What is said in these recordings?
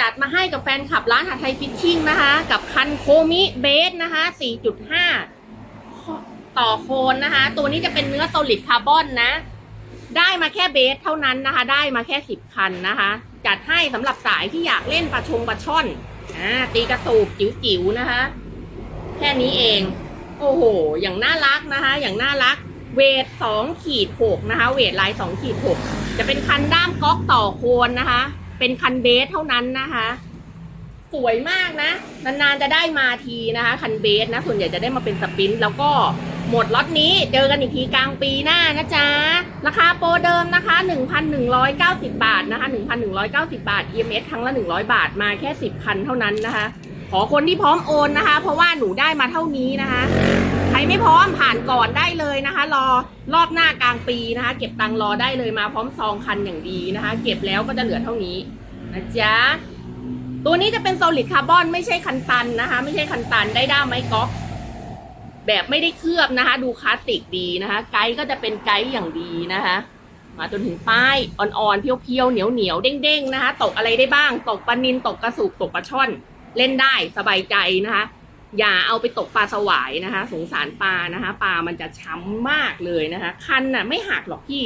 จัดมาให้กับแฟนคลับร้านหาไทยฟิชชิ่งนะคะ กับคันโคมิเบสนะคะ 4.5 ต่อโคนนะคะ ตัวนี้จะเป็นเนื้อโซลิดคาร์บอนนะ ได้มาแค่เบสเท่านั้นนะคะ ได้มาแค่ 10 คันนะคะ จัดให้สำหรับสายที่อยากเล่นปลาชงปลาช่อนอ่าตีกระสูบจิ๋วๆนะคะ แค่นี้เอง โอ้โห อย่างน่ารักนะคะ อย่างน่ารักเวทสองขีดหกนะคะ เวทลายสองขีดหกจะเป็นคันด้ามก๊อกต่อโคนนะคะ เป็นคันเบสเท่านั้นนะคะ สวยมากนะ นานๆจะได้มาทีนะคะ คันเบสนะส่วนใหญ่จะได้มาเป็นสปรินต์แล้วก็หมดล็อตนี้เจอกันอีกทีกลางปีหน้านะจ๊ะ ราคาโปรเดิมนะคะ 1,190 บาทนะคะ 1,190 บาท EMS ครั้งละ 100 บาทมาแค่ 10 คันเท่านั้นนะคะ ขอคนที่พร้อมโอนนะคะ เพราะว่าหนูได้มาเท่านี้นะคะ ไม่พร้อมผ่านก่อนได้เลยนะคะ รอรอบหน้ากลางปีนะคะ เก็บตังรอได้เลยมาพร้อมซองคันอย่างดีนะคะ เก็บแล้วก็จะเหลือเท่านี้นะจ๊ะตัวนี้จะเป็นโซลิดคาร์บอนไม่ใช่คันตันนะคะ ไม่ใช่คันตันได้ด้ามไม้ก๊อกแบบไม่ได้เคลือบนะคะ ดูคลาสสิกดีนะคะ ไกด์ก็จะเป็นไกด์อย่างดีนะคะ มาจนถึงป้ายอ่อนๆเพียวๆเหนียวๆเด้งๆนะคะ ตกอะไรได้บ้าง ตกปลานินตกกระสุกตกปลาช่อน เล่นได้สบายใจนะคะ อย่าเอาไปตกปลาสวายนะคะ สงสารปลานะคะปลามันจะช้ำมากเลยนะคะคันน่ะ ไม่หักหรอกพี่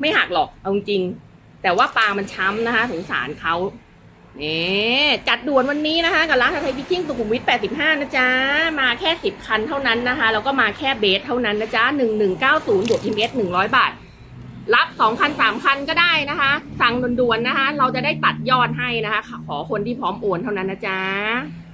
ไม่หักหรอกเอาจริง แต่ว่าปลามันช้ำนะคะ สงสารเขาเนี่จัดด่วนวันนี้นะคะ กับร้านไทยพิชชิ่งสุขุมวิท 85 นะจ๊ะ มาแค่ 10 คันเท่านั้นนะคะ แล้วก็มาแค่เบสเท่านั้นนะจ๊ะ 1190บวกอินเอส100 บาท รับ 2 คัน 3 คันก็ได้นะคะ สั่งด่วนๆนะคะ เราจะได้ตัดยอดให้นะคะ ขอคนที่พร้อมโอนเท่านั้นนะจ๊ะ